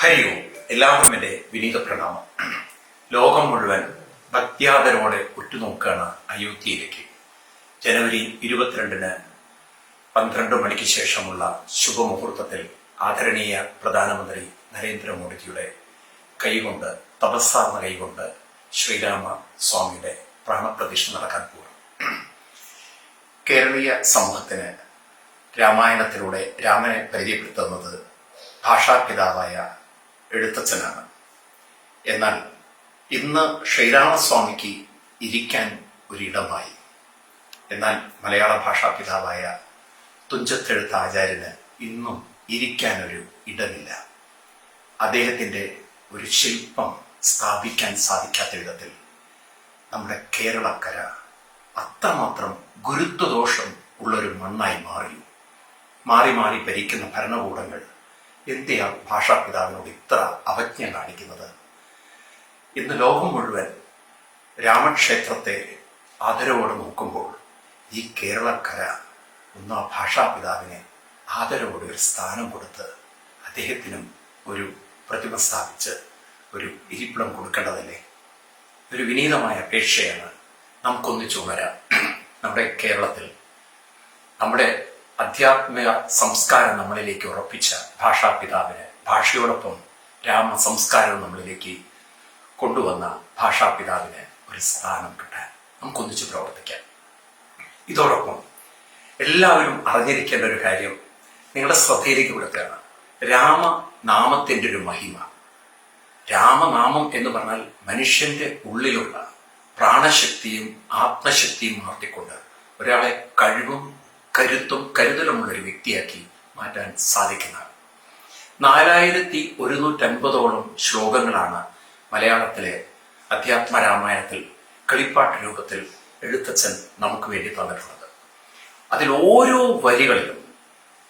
ഹരി ഓം എല്ലാവർക്കും എന്റെ വിനീത പ്രണാമം. ലോകം മുഴുവൻ ഭക്തിയാദരോടെ ഉറ്റുനോക്കുകയാണ് അയോധ്യയിലേക്ക്. ജനുവരി ഇരുപത്തിരണ്ടിന് പന്ത്രണ്ട് മണിക്ക് ശേഷമുള്ള ശുഭമുഹൂർത്തത്തിൽ ആദരണീയ പ്രധാനമന്ത്രി നരേന്ദ്രമോദിജിയുടെ കൈകൊണ്ട് തപസ്സാർന്ന കൈകൊണ്ട് ശ്രീരാമ സ്വാമിയുടെ പ്രാണപ്രതിഷ്ഠ നടക്കാൻ പോകും കേരളീയ സമൂഹത്തിന് രാമായണത്തിലൂടെ രാമനെ പരിചയപ്പെടുത്തുന്നത് ഭാഷാപിതാവായ എഴുത്തച്ഛനാണ് എന്നാൽ ഇന്ന് ശ്രീരാമസ്വാമിക്ക് ഇരിക്കാൻ ഒരിടമായി. എന്നാൽ മലയാള ഭാഷാ പിതാവായ തുഞ്ചത്തെഴുത്ത ആചാര്യന് ഇന്നും ഇരിക്കാൻ ഒരു ഇടമില്ല. അദ്ദേഹത്തിന്റെ ഒരു ശില്പം സ്ഥാപിക്കാൻ സാധിക്കാത്ത വിധത്തിൽ നമ്മുടെ കേരളക്കര അത്രമാത്രം ഗുരുത്വദോഷം ഉള്ളൊരു മണ്ണായി മാറി മാറി മാറി ഭരിക്കുന്ന ഭരണകൂടങ്ങൾ എന്തിയാ ഭാഷാപിതാവിനോട് ഇത്ര അവജ്ഞ കാണിക്കുന്നത്? ഇന്ന് ലോകം മുഴുവൻ രാമക്ഷേത്രത്തെ ആദരവോടെ നോക്കുമ്പോൾ ഈ കേരളക്കര ഒന്ന് ആ ഭാഷാപിതാവിനെ ആദരവോടെ ഒരു സ്ഥാനം കൊടുത്ത് അദ്ദേഹത്തിനും ഒരു പ്രതിമ സ്ഥാപിച്ച് ഒരു ഇരിപ്പിടം കൊടുക്കേണ്ടതല്ലേ? ഒരു വിനീതമായ അപേക്ഷയാണ് നമുക്കൊന്നിച്ചു വരാം നമ്മുടെ കേരളത്തിൽ നമ്മുടെ അധ്യാത്മിക സംസ്കാരം നമ്മളിലേക്ക് ഉറപ്പിച്ച ഭാഷാപിതാവിന് ഭാഷയോടൊപ്പം രാമ സംസ്കാരം നമ്മളിലേക്ക് കൊണ്ടുവന്ന ഭാഷാപിതാവിന് ഒരു സ്ഥാനം കിട്ടാൻ നമുക്കൊന്നിച്ച് പ്രവർത്തിക്കാം. ഇതോടൊപ്പം എല്ലാവരും അറിഞ്ഞിരിക്കേണ്ട ഒരു കാര്യം നിങ്ങളുടെ ശ്രദ്ധയിലേക്ക് കൊടുക്കുകയാണ്. രാമനാമത്തിന്റെ ഒരു മഹിമ. രാമനാമം എന്ന് പറഞ്ഞാൽ മനുഷ്യന്റെ ഉള്ളിലുള്ള പ്രാണശക്തിയും ആത്മശക്തിയും ഉണർത്തിക്കൊണ്ട് ഒരാളെ കഴിവും കരുത്തും കരുതലുമുള്ള ഒരു വ്യക്തിയാക്കി മാറ്റാൻ സാധിക്കുന്നതാണ് നാലായിരത്തി ഒരുന്നൂറ്റൻപതോളം ശ്ലോകങ്ങളാണ് മലയാളത്തിലെ അധ്യാത്മ രാമായണത്തിൽ കളിപ്പാട്ട് രൂപത്തിൽ എഴുത്തച്ഛൻ നമുക്ക് വേണ്ടി തന്നിട്ടുള്ളത്. അതിൽ ഓരോ വരികളിലും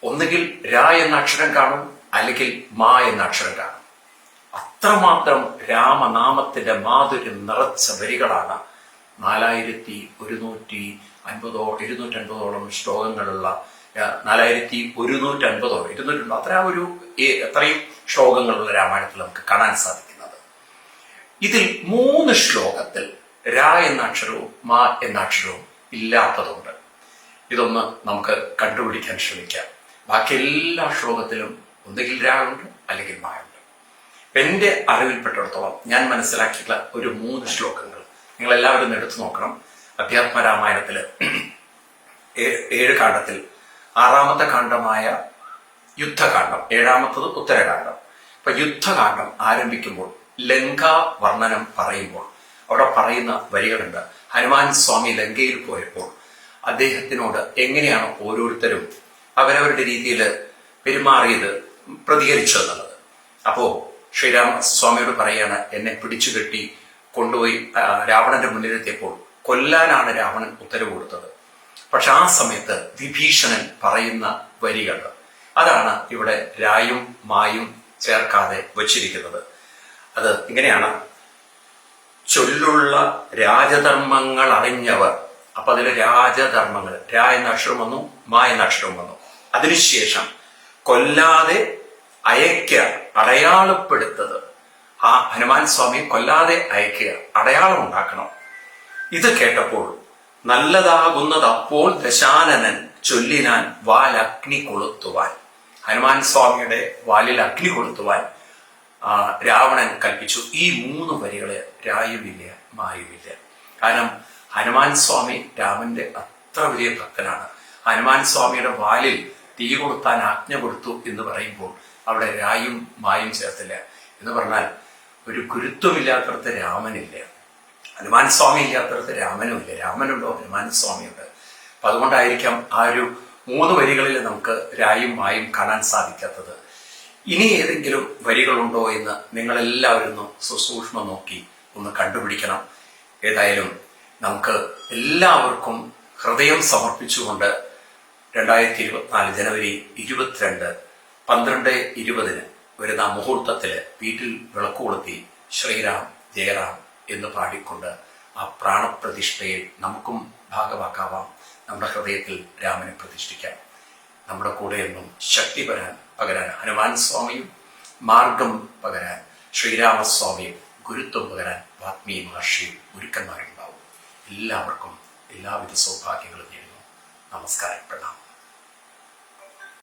ഒന്നുകിൽ രാ എന്ന അക്ഷരം കാണും അല്ലെങ്കിൽ മാ എന്ന അക്ഷരം കാണും. അത്രമാത്രം രാമനാമത്തിന്റെ മാധുര്യം നിറച്ച വരികളാണ് നാലായിരത്തി ഒരുന്നൂറ്റി അൻപതോ ഇരുന്നൂറ്റൻപതോളം ശ്ലോകങ്ങളുള്ള നാലായിരത്തി ഒരുന്നൂറ്റി അൻപതോ ഇരുന്നൂറ്റി അത്ര ഒരു അത്രയും ശ്ലോകങ്ങളുള്ള രാമായണത്തിൽ നമുക്ക് കാണാൻ സാധിക്കുന്നത്. ഇതിൽ മൂന്ന് ശ്ലോകത്തിൽ രാ എന്ന അക്ഷരവും മാ എന്ന അക്ഷരവും ഇല്ലാത്തതുണ്ട്. ഇതൊന്ന് നമുക്ക് കണ്ടുപിടിക്കാൻ ശ്രമിക്കാം. ബാക്കി എല്ലാ ശ്ലോകത്തിലും ഒന്നുകിൽ രാ ഉണ്ട് അല്ലെങ്കിൽ മാ ഉണ്ട്. എന്റെ അറിവിൽപ്പെട്ടിടത്തോളം ഞാൻ മനസ്സിലാക്കിയിട്ടുള്ള ഒരു മൂന്ന് ശ്ലോകങ്ങൾ നിങ്ങൾ എല്ലാവരും ഒന്ന് എടുത്തു നോക്കണം. അധ്യാത്മ രാമായണത്തിൽ ഏ- ഏഴ് കാണ്ഡത്തിൽ. ആറാമത്തെ കാണ്ഡമായ യുദ്ധകാന്ഡം ഏഴാമത്തത് ഉത്തരകാന്ഡം ഇപ്പൊ യുദ്ധകാന്ഡം ആരംഭിക്കുമ്പോൾ ലങ്ക വർണനം പറയുമ്പോൾ അവിടെ പറയുന്ന വരികളുണ്ട്. ഹനുമാൻ സ്വാമി ലങ്കയിൽ പോയപ്പോൾ അദ്ദേഹത്തിനോട് എങ്ങനെയാണ് ഓരോരുത്തരും അവരവരുടെ രീതിയിൽ പെരുമാറിയത് പ്രതികരിച്ചതെന്നുള്ളത്. അപ്പോ ശ്രീരാമ സ്വാമിയോട് പറയാണ് എന്നെ പിടിച്ചു കെട്ടി കൊണ്ടുപോയി രാവണന്റെ മുന്നിലെത്തിയപ്പോൾ കൊല്ലാനാണ് രാവണൻ ഉത്തരവ് കൊടുത്തത്. പക്ഷെ ആ സമയത്ത് വിഭീഷണൻ പറയുന്ന വരികൾ അതാണ് ഇവിടെ രായും മായും ചേർക്കാതെ വച്ചിരിക്കുന്നത്. അത് ഇങ്ങനെയാണ്. ചൊല്ലുള്ള രാജധർമ്മങ്ങൾ അറിഞ്ഞവർ അപ്പൊ അതിലെ രാജധർമ്മങ്ങൾ രാ എന്ന അക്ഷരം വന്നു മാ എന്ന അക്ഷരം വന്നു. അതിനുശേഷം കൊല്ലാതെ അയക്ക അടയാളപ്പെടുത്തത് ആ ഹനുമാൻ സ്വാമി കൊല്ലാതെ അയക്കുക അടയാളം ഉണ്ടാക്കണം. ഇത് കേട്ടപ്പോൾ നല്ലതാകുന്നതപ്പോൾ ദശാനനൻ ചൊല്ലിനാൻ വാൽ അഗ്നി കൊളുത്തുവാൻ. ഹനുമാൻ സ്വാമിയുടെ വാലിൽ അഗ്നി കൊളുത്തുവാൻ രാവണൻ കൽപ്പിച്ചു. ഈ മൂന്ന് വരികൾ രായുവില്ല മായുവില്ല കാരണം ഹനുമാൻ സ്വാമി രാമന്റെ അത്ര വലിയ ഭക്തനാണ്. ഹനുമാൻ സ്വാമിയുടെ വാലിൽ തീ കൊടുത്താൻ ആജ്ഞ കൊടുത്തു എന്ന് പറയുമ്പോൾ അവിടെ രായും മായും ചേർത്തില്ല. എന്ന് പറഞ്ഞാൽ ഒരു ഗുരുത്വമില്ലാത്തടത്ത് രാമനില്ല. ഹനുമാൻ സ്വാമി ഇല്ലാത്തടത്ത് രാമനുമില്ല. രാമനുണ്ടോ? ഹനുമാൻ സ്വാമിയുണ്ട്. അപ്പൊ അതുകൊണ്ടായിരിക്കാം ആ ഒരു മൂന്ന് വരികളിൽ നമുക്ക് രായും മായും കാണാൻ സാധിക്കാത്തത്. ഇനി ഏതെങ്കിലും വരികളുണ്ടോ എന്ന് നിങ്ങളെല്ലാവരും സുസൂക്ഷ്മം നോക്കി ഒന്ന് കണ്ടുപിടിക്കണം. ഏതായാലും നമുക്ക് എല്ലാവർക്കും ഹൃദയം സമർപ്പിച്ചുകൊണ്ട് രണ്ടായിരത്തി ഇരുപത്തിനാല് ജനുവരി ഇരുപത്തിരണ്ട് പന്ത്രണ്ട് ഇരുപതിന് വരുന്ന മുഹൂർത്തത്തിൽ വീട്ടിൽ വിളക്ക് കൊളുത്തി ശ്രീരാം ജയറാം എന്ന് പാടിക്കൊണ്ട് ആ പ്രാണപ്രതിഷ്ഠയെ നമുക്കും ഭാഗമാക്കാവാം നമ്മുടെ ഹൃദയത്തിൽ രാമനെ പ്രതിഷ്ഠിക്കാം. നമ്മുടെ കൂടെ എന്നും ശക്തി പരാൻ പകരാൻ ഹനുമാൻ സ്വാമിയും മാർഗം പകരാൻ ശ്രീരാമസ്വാമിയും ഗുരുത്വം പകരാൻ വാത്മീ മഹർഷിയും ഗുരുക്കന്മാരുണ്ടാവും എല്ലാവർക്കും എല്ലാവിധ സൗഭാഗ്യങ്ങളും നേരുന്നു. നമസ്കാരം പ്രണാം